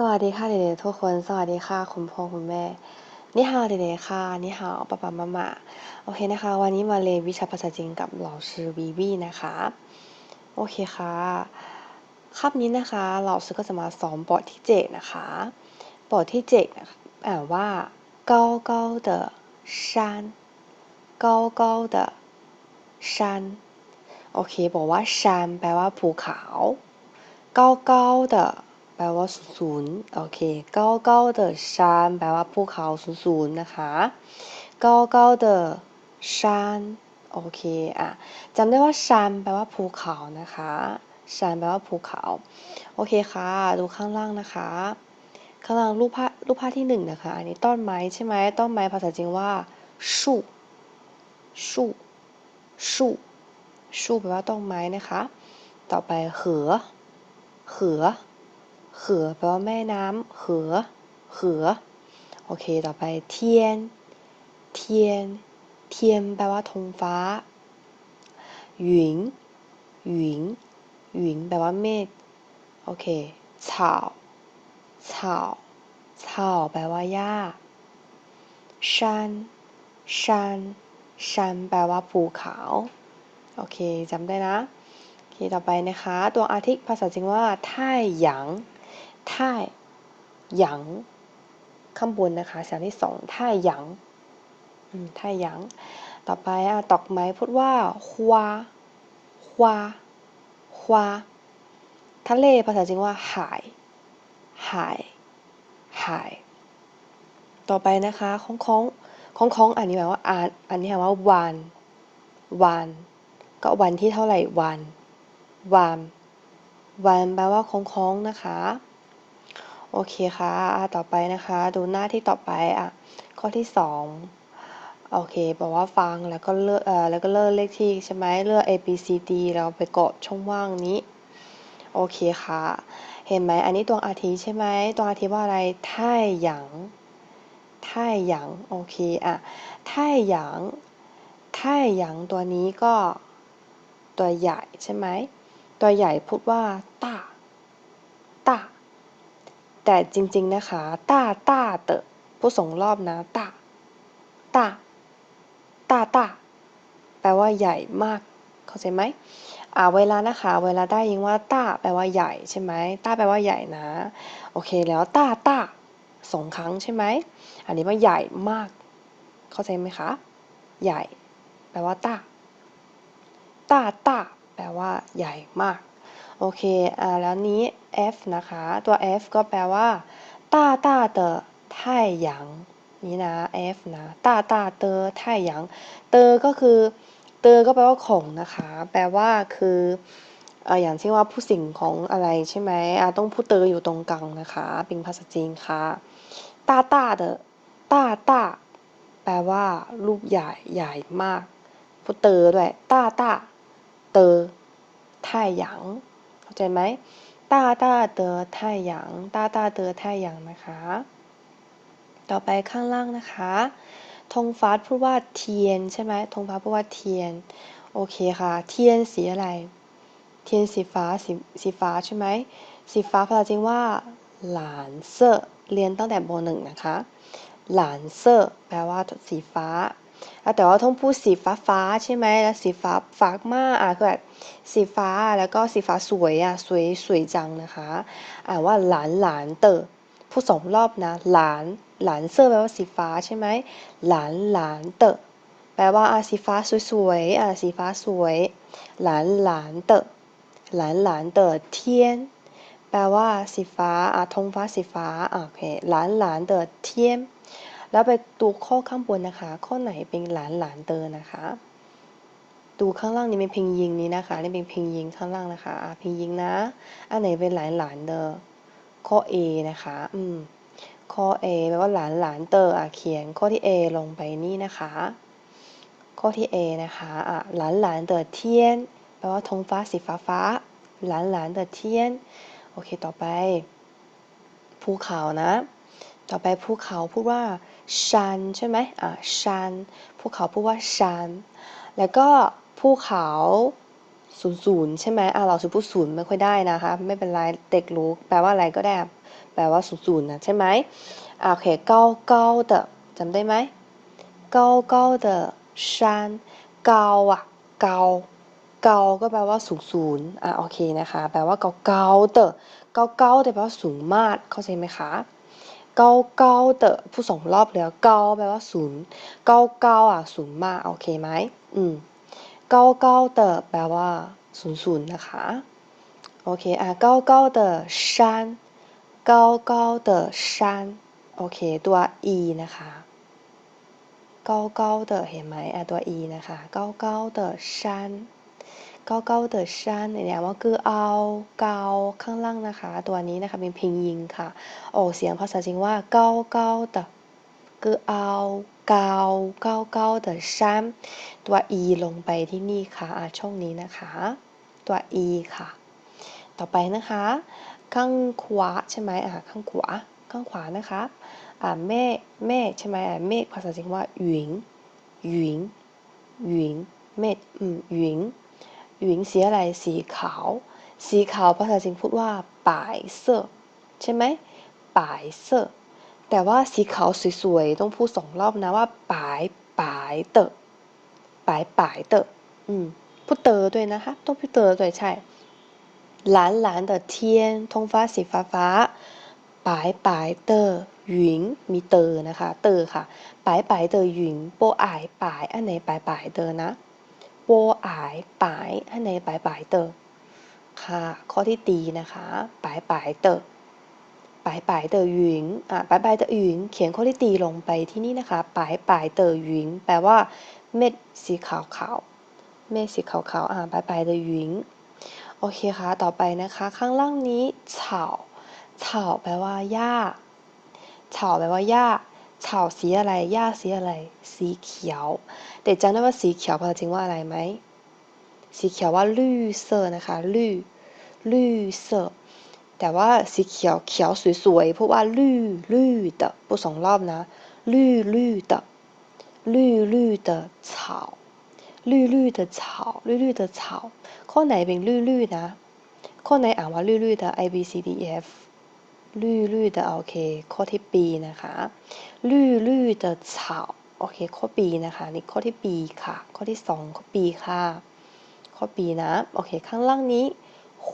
สวัสดีค่ะเด็กๆทุกคน สวัสดีค่ะคุณพ่อคุณแม่ นี่ฮาวเด็กๆค่ะ นี่ฮาวป้าป้ามามาโอเคนะคะ วันนี้มาเรียนวิชาภาษาจีนกับเหล่าชื่อวีวีนะคะ โอเคค่ะคาบนี้นะคะเราชื่อก็จะมาสอนบทที่เจ็ดนะคะบทที่เจ็ดนะคะอ่านว่า高高的山高高的山โอเค บอกว่าชันแปลว่าภูเขา高高的 แปลว่าศูนย์โอเคเก้าเก้าเดอชานแปลว่าภูเขาศูนย์ศูนย์นะคะเก้าเก้าเดอชานโอเคอะจำได้ว่าชานแปลว่าภูเขานะคะชานแปลว่าภูเขาโอเคค่ะ ดูข้างล่างนะคะ ข้างล่างรูปภาพรูปภาพที่หนึ่งนะคะ อันนี้ต้นไม้ใช่ไหมต้นไม้ภาษาจีนว่าชูชูชูชูแปลว่าต้นไม้นะคะ ต่อไปเหอเหอ เขือแปลว่าแม่น้ำเขือเขือโอเค ต่อไปเทียน เทียน เทียนแปลว่าธงฟ้าหยิงหยิงหยิงแปลว่าเมฆโอเคเฉาเฉาเฉาแปลว่าหญ้าชันชันชันแปลว่าภูเขา โอเคจำได้นะ โอเค ต่อไปนะคะ ตัวอาทิตย์ภาษาจีนว่าไท่หยาง ท่ายหยางข้างบนนะคะเสียงที่สองท่ายหยางท่ายหยางต่อไปอะดอกไม้พูดว่าฮวาฮวาฮวาทะเลภาษาจีนว่าหายหายหาย ต่อไปนะคะของของของของอันนี้แปลว่าอาอันนี้แปลว่าวันวันก็วันที่เท่าไหร่วันวันวันแปลว่าของของนะคะ โอเคค่ะอะต่อไปนะคะ ดูหน้าที่ต่อไปอะ ข้อที่สองโอเคบอกว่าฟังแล้วก็เลือกเอ่อแล้วก็เลือกเลขที่ใช่ไหมเลือก A B C D แล้วไปกดช่องว่างนี้ โอเคค่ะ เห็นไหมอันนี้ตัวอาทิใช่ไหมตัวอาทิว่าอะไรท่ายหยางท่ายหยางโอเคอะท่ายหยางท่ายหยางตัวนี้ก็ตัวใหญ่ใช่ไหมตัวใหญ่พูดว่าต้า แต่จริง ๆ นะคะต้าต้าเตอผู้ส่งรอบนะต้าต้าต้าต้าแปลว่าใหญ่มาก เข้าใจไหมอ่าเวลานะคะ เวลาได้ยินว่าต้าแปลว่าใหญ่ใช่ไหมต้าแปลว่าใหญ่นะ โอเคแล้วต้าต้าสองครั้งใช่ไหม อันนี้ว่าใหญ่มาก เข้าใจไหมคะ ใหญ่ แปลว่าต้าต้าต้าแปลว่าใหญ่มาก โอเค อ่าแล้วนี้ F นะคะ ตัว F ก็แปลว่า大大的太阳นี่นะ F นะ大大的太阳เตอก็คือ เตอก็แปลว่าของนะคะ แปลว่าคือเอ่ออย่างเช่นว่าผู้สิ่งของอะไรใช่ไหมอ่าต้องพูดเตออยู่ตรงกลางนะคะ เป็นภาษาจีนค่ะ大大的大大แปลว่ารูปใหญ่ใหญ่มาก พูดเตอด้วย大大เตอ太阳 เข้าใจไหมต้าต้าเตอไทหยต้าต้าเตอไทหยนะคะ ต่อไปข้างล่างนะคะทงฟ้าพูดว่าเทียนใช่ไหมทงฟ้าพูดว่าเทียน โอเคค่ะ เทียนสีอะไร เทียนสีฟ้าสีสีฟ้าใช่ไหมสีฟ้าภาษาจีนว่า หลานเซอร์เรียนตั้งแต่โบหนึ่งนะคะ หลานเซอร์แปลว่าสีฟ้า แต่ว่าต้องพูดสีฟ้าฟ้าใช่ไหมแล้วสีฟ้าฟ้ามากอะคือแบบสีฟ้าแล้วก็สีฟ้าสวยอะสวยสวยจังนะคะอ่านว่าหลานหลานเตอร์พูดสองรอบนะ หลานหลานเซอร์แปลว่าสีฟ้าใช่ไหมหลานหลานเตอร์แปลว่าอะสีฟ้าสวยๆอะสีฟ้าสวย หลานหลานเตอร์หลานหลานเตอร์เทียนแปลว่าสีฟ้าอะธงฟ้าสีฟ้าอะโอเคหลานหลานเตอร์เทียน แล้วไปดูข้อข้างบนนะคะ ข้อไหนเป็นหลานหลานเตอร์นะคะ ดูข้างล่างนี้เป็นพิงยิงนี้นะคะนี่เป็นพิงยิงข้างล่างนะคะอะพิงยิงนะ อันไหนเป็นหลานหลานเตอร์ข้อ A นะคะ อืม ข้อ A แปลว่าหลานหลานเตอร์อะเขียนข้อที่ A ลงไปนี่นะคะ ข้อที่ A นะคะอะหลานหลานเตอร์เทียนแปลว่าธงฟ้าสีฟ้าฟ้า หลานหลานเตอร์เทียน โอเค ต่อไป ภูเขานะ ต่อไปภูเขาพูดว่า ชันใช่ไหมอะชันภูเขาพูดว่าชันแล้วก็ภูเขาศูนย์ศูนย์ใช่ไหมอะเราจะพูดศูนย์ไม่ค่อยได้นะคะ ไม่เป็นไรเด็กรู้แปลว่าอะไรก็ได้ แปลว่าศูนย์ศูนย์นะใช่ไหมอ่าโอเคเก้าเก้าเดจำได้ไหมเก้าเก้าเดชันเก้าอะเก้าเก้าก็แปลว่าสูงศูนย์อ่าโอเคนะคะ แปลว่าเก้าเก้าเดเก้าเก้าเดแปลว่าสูงมาก เข้าใจไหมคะ เก้าเก้าเตอพูดสองรอบแล้วเก้าแปลว่าศูนย์เก้าเก้าอะศูนย์มากโอเคไหมอืมเก้าเก้าเตอแปลว่าศูนย์ศูนย์นะคะโอเคอะเก้าเก้าเตอันเก้าเก้าเตอันโอเคตัว e นะคะเก้าเก้าเตเห็นไหมอะตัว e นะคะเก้าเก้าเตอัน 高高的山เนี่ยว่าคือเอาเกาข้างล่างนะคะ ตัวนี้นะคะเป็นพิงยิงค่ะออกเสียงภาษาจีนว่า高高的คือเอาเกาเก้าเก้า的山ตัว e ลงไปที่นี่ค่ะอ่ะช่องนี้นะคะ ตัว e ค่ะ ต่อไปนะคะ ข้างขวาใช่ไหมอ่าข้างขวา ข้างขวานะคะ อ่าเมฆเมฆใช่ไหมอ่าเมฆภาษาจีนว่าหวิงหวิงหวิงเมฆอืมหวิง หวิงสีอะไร สีขาว สีขาวภาษาจีนพูดว่าป่ายเสื้อใช่ไหมป่ายเสื้อแต่ว่าสีขาวสวยๆ ต้องพูดสองรอบนะว่าป่ายป่ายเตอะป่ายป่ายเตอะอืมพูดเตอด้วยนะคะ ต้องพูดเตอด้วยใช่ 蓝蓝的天ท้องฟ้าสีฟ้าฟ้า白白的云มีเตอนะคะเตอค่ะ白白的云波矮白อันไหน白白的นะ โปอายปายอันไนปายปายเตอค่ะ ข้อที่ตีนะคะปายปายเตอปายปายเตอหยิงอะปายปายเตอหยิงเขียนข้อที่ตีลงไปที่นี่นะคะปายปายเตอหยิงแปลว่าเม็ดสีขาวขาวเม็ดสีขาวขาวอะปายปายเตอหยิงโอเคค่ะ ต่อไปนะคะ ข้างล่างนี้เฉาเฉาแปลว่าหญ้าเฉาแปลว่าหญ้า เฉาสีอะไร หญ้าสีอะไร สีเขียว แต่จำได้ว่าสีเขียวภาษาจีนว่าอะไรไหม สีเขียวว่าลื่เซอร์นะคะลื่ลื่เซอร์แต่ว่าสีเขียวเขียวสวยๆ เพราะว่าลื่ลื่的พูดสองรอบนะลื่ลื่的ลื่ลื่的草绿绿的草绿绿的草ข้อไหนเป็นลื่ๆนะ ข้อไหนอ่านว่าลื่ๆ的 A B C D E F ลื่ๆ的โอเค ข้อที่ B นะคะลื่ๆ的草โอเค ข้อ B นะคะ นี่ข้อที่ B ค่ะ ข้อที่ 2 ข้อ B ค่ะ ข้อ B นะ โอเค ข้างล่างนี้花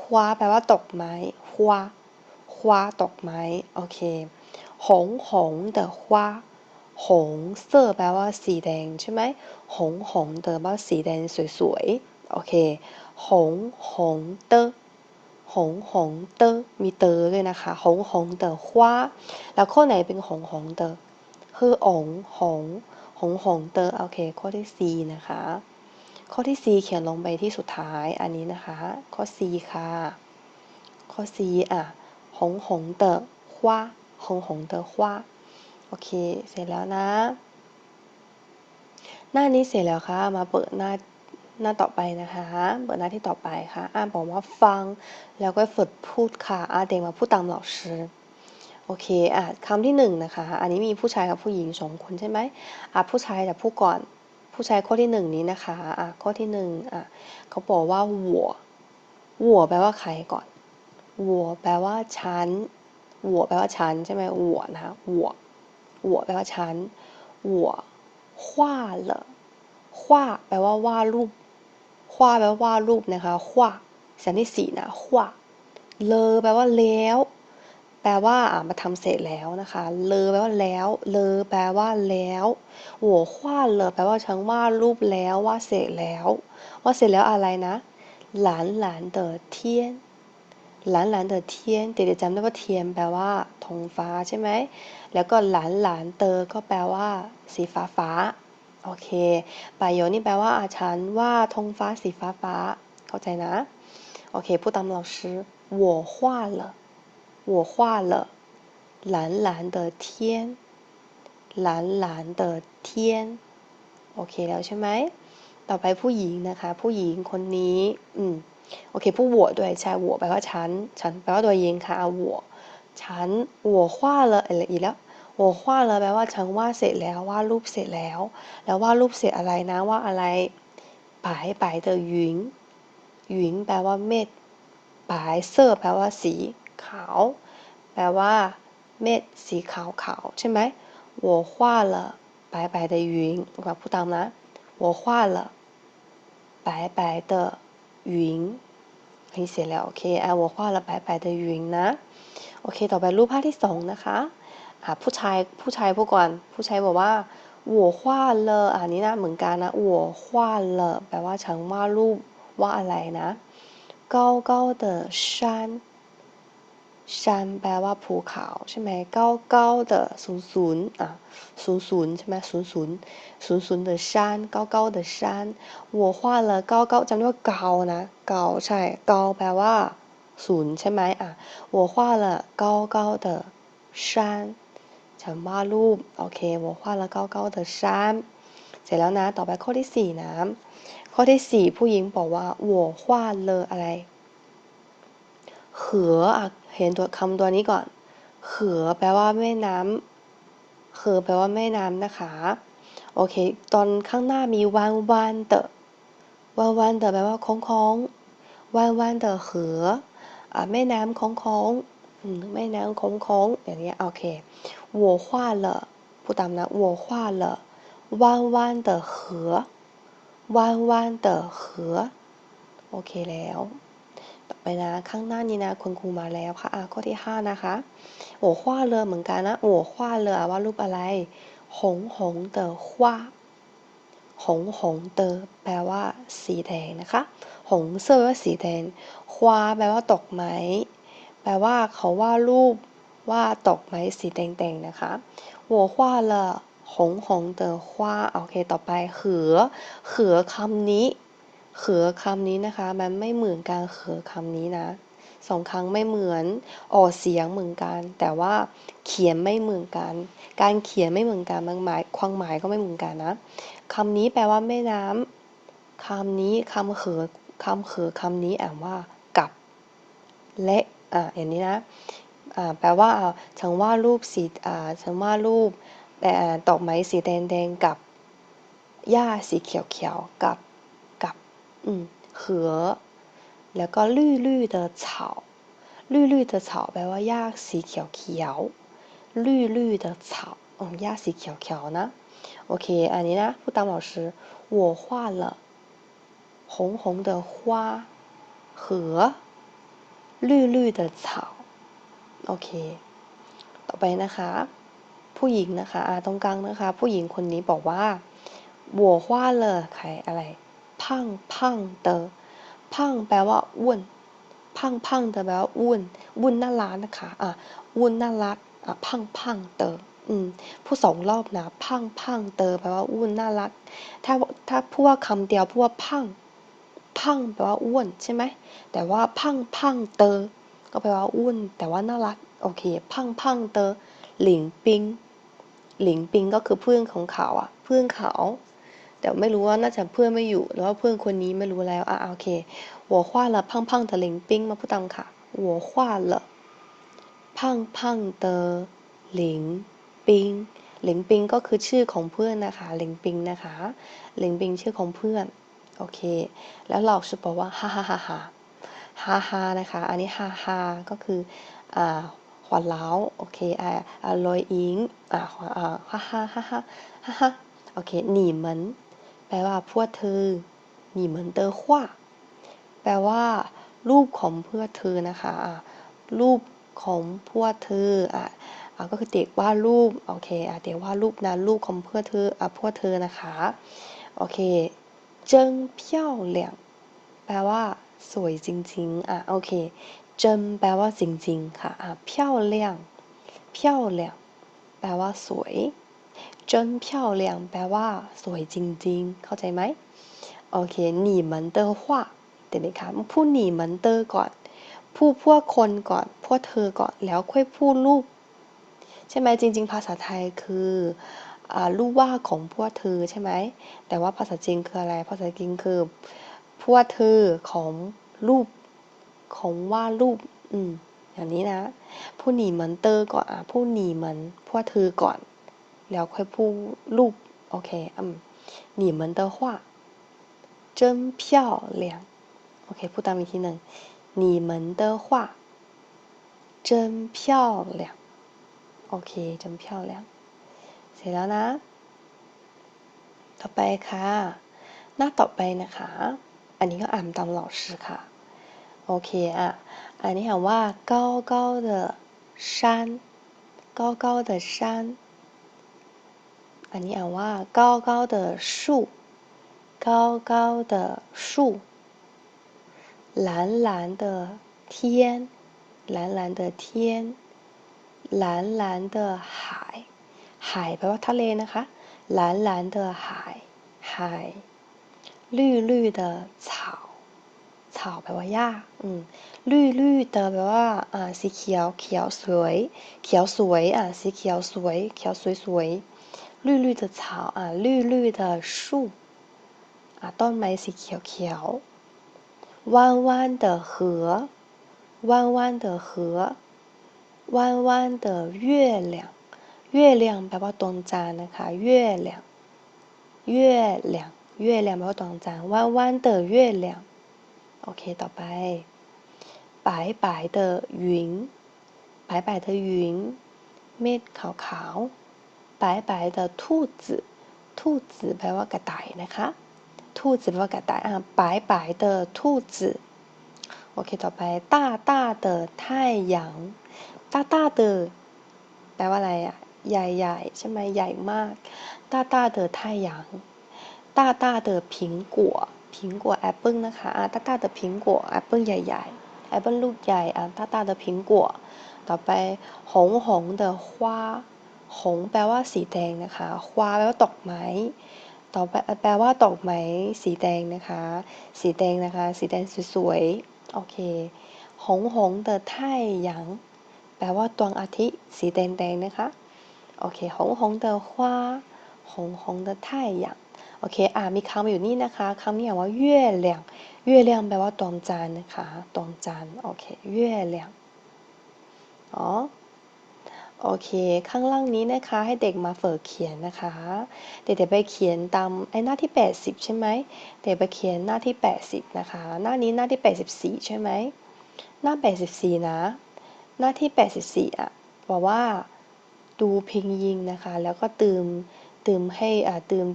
花แปลว่าดอกไม้花花ดอกไม้ โอเค红红的花หงเสื้อแปลว่าสีแดงใช่ไหมหงหงเตอแปลว่าสีแดงสวยๆ โอเคหงหงเตอ หงหงเตอมีเตอด้วยนะคะหงหงเตอว่าแล้วข้อไหนเป็นหงหงเตอคือองหงหงหงเตอโอเค ข้อที่ 4 นะคะ ข้อที่ 4 เขียนลงไปที่สุดท้ายอันนี้นะคะ ข้อ 4 ค่ะ ข้อ 4 อะหงหงเตอว่าหงหงเตอว่าโอเค เสร็จแล้วนะ หน้านี้เสร็จแล้วค่ะ มาเปิดหน้า หน้าต่อไปนะคะเปิดหน้าที่ต่อไปค่ะอ่านบอกว่าฟัง แล้วก็ฝึกพูดค่ะอาเด็กมาพูดตาม老师โอเคอะคำที่หนึ่งนะคะ อันนี้มีผู้ชายกับผู้หญิงสองคนใช่ไหมอะผู้ชายแต่ผู้ก่อน ผู้ชายข้อที่หนึ่งนี้นะคะอะข้อที่หนึ่งอะเขาบอกว่าหัวหัวแปลว่าใครก่อนหัวแปลว่าฉันหัวแปลว่าฉันใช่ไหมหัวนะหัวหัวแปลว่าฉันหัว画了画แปลว่าว่ารูป 花แปลว่ารูปนะคะขว้าสียงที่สี่นะขว้าเลอแปลว่าแล้ว แปลว่ามาทำเสร็จแล้วนะคะ เลอแปลว่าแล้ว เลอแปลว่าแล้วหัวขว้าเลอแปลว่าฉันว่ารูปแล้วว่าเสร็จแล้ว ว่าเสร็จแล้วอะไรนะ หลานหลานเดอเทียนหลานหลานเตอเทียนเดี๋ยวจำได้ว่าเทียนแปลว่าธงฟ้าใช่ไหม แล้วก็หลานหลานเตอก็แปลว่า สีฟ้าฟ้า โอเคประโยคนี้แปลว่าอาฉันว่าท้องฟ้าสีฟ้าฟ้าเข้าใจนะ โอเคพูดตาม老师我画了我画了蓝蓝的天蓝蓝的天โอเคแล้วใช่ไหม ต่อไปผู้หญิงนะคะ ผู้หญิงคนนี้ อืม โอเคผู้หัวด้วยใช่หัวแปลว่าฉัน ฉันแปลว่าตัวเองค่ะหัว ฉันหัว画了อะไรอีกแล้ว หัว画了แปลว่าฉันวาดเสร็จแล้ววาดรูปเสร็จแล้ว แล้ววาดรูปเสร็จอะไรนะว่าอะไร白白的云云แปลว่าเม็ด白色แปลว่าสี ข ขาวแปลว่า เมฆสีขาวขาวใช่ไหม我画了白白的云แบบพูดตามนะ我画了白白的云นี่เสร็จแล้วโอเคอ่ะ我画了白白的云นะโอเค ต่อไปรูปภาพที่สองนะคะ อ่ะผู้ชายผู้ชายพูดก่อน ผู้ชายบอกว่า我画了อันนี้นะเหมือนกันนะ我画了แปลว่าฉันวาดรูปว่าอะไรนะ高高的山山แปลว่าภูเขาใช่ไหม高高的สูงสูงอ่ะสูงสูงใช่ไหมสูงสูงสูงสูง的山高高的山我画了高高จำได้ว่าเกานะเกาใช่เกาแปลว่าศูนย์ใช่ไหมอ่ะ我画了高高的山 ฉันวาดรูปโอเค我画了高高的山เสร็จแล้วนะ ต่อไปข้อที่สี่นะ ข้อที่สี่ผู้หญิงบอกว่า我画了อะไรเขืออ่ะเห็นตัวคำตัวนี้ก่อนเขือแปลว่าแม่น้ำเขือแปลว่าแม่น้ำนะคะ โอเค ตอนข้างหน้ามีวันวันเตอวันวันเตอแปลว่าโค้งโค้งวันวันเตอเขืออ่ะแม่น้ำโค้งโค้ง แม่น้ำโค้งโค้งอย่างเงี้ยโอเค我画了พูดตามนะ我画了弯弯的河弯弯的河โอเคแล้วต่อไปนะข้างหน้านี้นะคุณครูมาแล้วค่ะอ่ะข้อที่ห้านะคะหัวขว้าเรือเหมือนกันนะหัวขว้าเรือว่ารูปอะไร หงหงเตอขว้าหงหงเตอแปลว่า สีแดงนะคะ หงเสื้อว่าสีแดงควาแปลว่าตกไม้ แปลว่าเขาว่ารูปว่าตกไม้สีแดงๆนะคะหัวขว้าเลหงหงเตอขว้าโอเค ต่อไปเขือเขือคำนี้เขือคำนี้นะคะ มันไม่เหมือนกันเขือคำนี้นะสองครั้งไม่เหมือนออกเสียงเหมือนกัน แต่ว่าเขียนไม่เหมือนกัน การเขียนไม่เหมือนกันบางหมายความหมายก็ไม่เหมือนกันนะคำนี้แปลว่าแม่น้ำคำนี้คำเขือคำเขือคำนี้อ่านว่ากับ และ อ่าอย่างนี้นะอ่าแปลว่าฉันว่ารูปสีอ่าฉันว่ารูปแต่ดอกไม้สีแดงๆกับหญ้าสีเขียวๆกับอืมเขือแล้วก็绿绿的草绿绿的草แปลว่าหญ้าสีเขียวเขียว绿绿的草อืมหญ้าสีเขียวเขียวนะโอเคอันนี้นะผู้ตาม老师我画了红红的花和 绿绿的草โอเค ต่อไปนะคะ ผู้หญิงนะคะตรงกลางนะคะ ผู้หญิงคนนี้บอกว่า我画了ใครอะไรพังพังเตอพังแปลว่าอ้วนพังพังเตอแปลว่าอ้วนอ้วนน่ารักนะคะอ่ะอ้วนน่ารักอ่ะพังพังเตออืมพูดสองรอบนะพังพังเตอแปลว่าอ้วนน่ารักถ้าถ้าพูดว่าคำเดียวพูดว่าพัง พังแปลว่าอ้วนใช่ไหม แต่ว่าพังพังเตอ ก็แปลว่าอ้วน แต่ว่าน่ารัก โอเค พังพังเตอ หลิงปิง หลิงปิงก็คือเพื่อนของเขาอะเพื่อนเขา แต่ไม่รู้ว่าน่าจะเพื่อนไม่อยู่แล้วเพื่อนคนนี้ไม่รู้แล้ว อะโอเคหัวขว้าละพังพังเตอหลิงปิงมาพูดตามค่ะหัวขว้าละพังพังเตอหลิงปิงหลิงปิงก็คือชื่อของเพื่อนนะคะหลิงปิงนะคะหลิงปิงชื่อของเพื่อน โอเค แล้วเราจะบอกว่าฮ่าฮ่าฮ่าฮ่าฮ่าฮ่านะคะ อันนี้ฮ่าฮ่าก็คืออ่าหวานเล้าโอเคอ่าลอยอิงอ่าฮ่าฮ่าฮ่าฮ่าฮ่าฮ่าโอเคหนีเหมือนแปลว่าพวกเธอหนีเหมือนเตอขว้าแปลว่า รูปของเพื่อเธอนะคะะรูปของพวกเธออะก็คือเด็กวาดรูปโอเคอะเด็กวาดรูปนะรูปของเพื่อเธออะพวกเธอนะคะโอเค เจิ้งเแปลว่า สวยจริงๆ อะ โอเค เจิ้แปลว่าจริงๆ ค่ะ อะ漂亮漂亮แปลว่า สวย เจิ้งเแปลว่า สวยจริงๆ เข้าใจไหม โอเคหนีมันเตอร์ว่าเด็กๆค่ะพูดหนีมันเตอร์ก่อน พูดพวกคนก่อน พวกเธอก่อน แล้วค่อยพูดลูกใช่ไหมจริง ๆ ภาษาไทยคือ รูปว่าของพวกเธอใช่ไหมแต่ว่าภาษาจีนคืออะไร ภาษาจีนคือพวกเธอของรูปของว่ารูปอืมอย่างนี้นะผู้หนีเหมือนเตอร์ก่อนอ่ะผู้หนีเหมือนพวกเธอก่อนแล้วค่อยพูดรูปโอเคอืม你们的话真漂亮โอเคพูดตามอีกทีหนึ่ง你们的话 真漂亮โอเค真漂亮เส ร็จแล้วนะ ต่อไปค่ะ หน้าต่อไปนะคะ อันนี้ก็อ่านตาม老师ค่ะ โอเคอ่ะ อันนี้ถามว่า高高的山高高的山อันนี้อ่านว่า高高的树高高的树蓝蓝的天蓝蓝的天蓝蓝的海 海แปลว่าทะเลนะคะ蓝蓝的海海绿绿的草草แปลว่าหญ้าอืม绿绿的แปลว่าอ่าสีเขียวเขียวสวย เขียวสวยอ่าสีเขียวสวยเขียวสวยสวย绿绿的草อ่า绿绿的树อ่าต้นไม้สีเขียวเขียว弯弯的河弯弯的河弯弯的月亮 月亮แปลว่าดวงจันทร์นะคะ月亮月亮月亮แปลว่าดวงจันทร์弯弯的月亮โอเค ต่อไป白白的云白白的云เมฆขาวขาว白白的兔子兔子แปลว่ากระต่ายนะคะ兔子แปลว่ากระต่ายอ่ะ白白的兔子โอเค ต่อไป大大的太阳大大的แปลว่าอะไรอ่ะ ใหญ่ๆ ใช่ไหมใหญ่มาก大大的太阳大大的苹果苹果แอปเปิลนะคะอ่ะ大大的苹果แอปเปิลใหญ่ๆแอปเปิลลูกใหญ่อ่ะ大大的苹果ต่อไปหงหง的花หงแปลว่าสีแดงนะคะ花แปลว่าดอกไม้ ต่อไปแปลว่าดอกไม้สีแดงนะคะ สีแดงนะคะ สีแดงสวยๆ โอเคหงหง的太阳แปลว่าดวงอาทิตย์สีแดงๆนะคะ โอเคหงหง的花หงหง的太阳โอเค อ่ามีคำอยู่นี่นะคะคำนี้อ่านว่า月亮月亮แปลว่าดวงจันทร์นะคะดวงจันทร์โอเค月亮อ๋อ โอเค ข้างล่างนี้นะคะ ให้เด็กมาฝึกเขียนนะคะ เด็กๆไปเขียนตามไอ้หน้าที่ 80 ใช่ไหม เด็กไปเขียนหน้าที่ 80 นะคะ หน้านี้หน้าที่ 84 ใช่ไหม หน้า 84 นะ หน้าที่ 84 อ่ะ บอกว่า ดูพิงยิงนะคะ แล้วก็เติมเติมให้อ่าเติม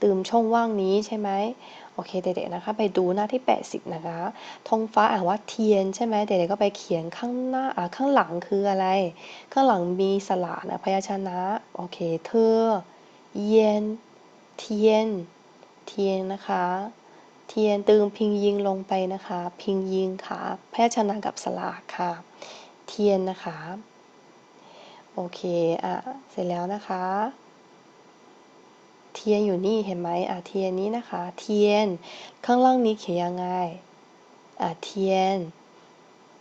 เติมช่องว่างนี้ใช่ไหมโอเคเด็กๆนะคะ ไปดูหน้าที่ 80 นะคะท้องฟ้าอ่านว่าเทียนใช่ไหมเด็กๆก็ไปเขียนข้างหน้าอ่าข้างหลังคืออะไร ข้างหลังมีสระนะพยัญชนะโอเคเธอเย็นเทียนเทียนนะคะ เทียนตืมพิงยิงลงไปนะคะ พิงยิงค่ะพยัญชนะกับสระค่ะ เทียนนะคะ โอเค อ่ะ เสร็จแล้วนะคะ เทียนอยู่นี่เห็นไหมอ่ะ เทียนนี้นะคะ เทียน ข้างล่างนี้เขียนยังไง อ่ะ เทียน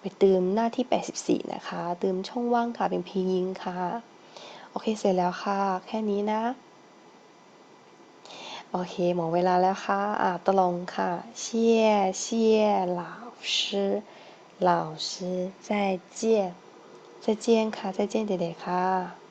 ไปเติมหน้าที่ 84 นะคะเติมช่องว่างค่ะ เป็นพิงยิงค่ะ โอเค เสร็จแล้วค่ะ แค่นี้นะ โอเค หมดเวลาแล้วค่ะ อ่ะตกลงค่ะ谢谢老师老师再见 再见ค่ะ再见เด็กๆค่ะ